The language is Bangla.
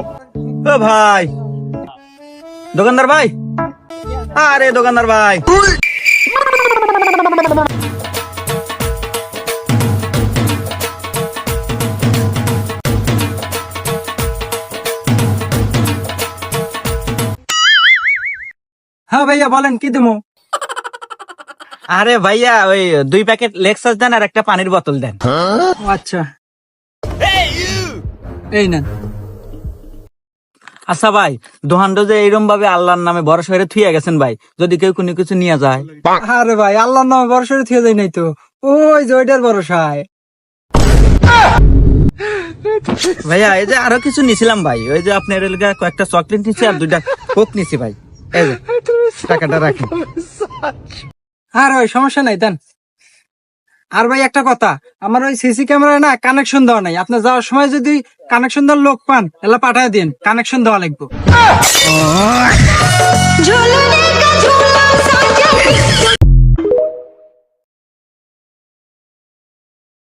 ও ভাই দোকানদার ভাই আরে দোকানদার ভাই হ্যাঁ ভাইয়া বলেন কি দেবো আরে ভাইয়া ওই দুই প্যাকেট লেক্সাস দেন আর একটা পানির বোতল দেন ও আচ্ছা এই নেন আচ্ছা ভাই দোহান্ড যে এইরকম ভাবে আল্লাহর নামে ভরসা করে থুয়ে গেছেন ভাই যদি কেউ কোনো কিছু নিয়ে যায়। আরে ভাই আল্লাহর নামে ভরসা করে থুয়ে যায় নাই তো। ওই যে ওইটার ভরসায়। ভাইয়া এই যে আরও কিছু নিছিলাম ভাই ওই যে আপনার এলাকা কয়েকটা চকলেট নিছি আর দুইটা কোক নিছি ভাই। এই যে টাকাটা রাখেন। আর ওই সমস্যা নাই দেন। আর ভাই একটা কথা আমার ওই সিসি ক্যামেরা না কানেকশন দেওয়া নাই। আপনার যাওয়ার সময় যদি কানেকশন দেওয়ার লোক পান এলা পাঠায় দিন কানেকশন দেওয়া লাগবো।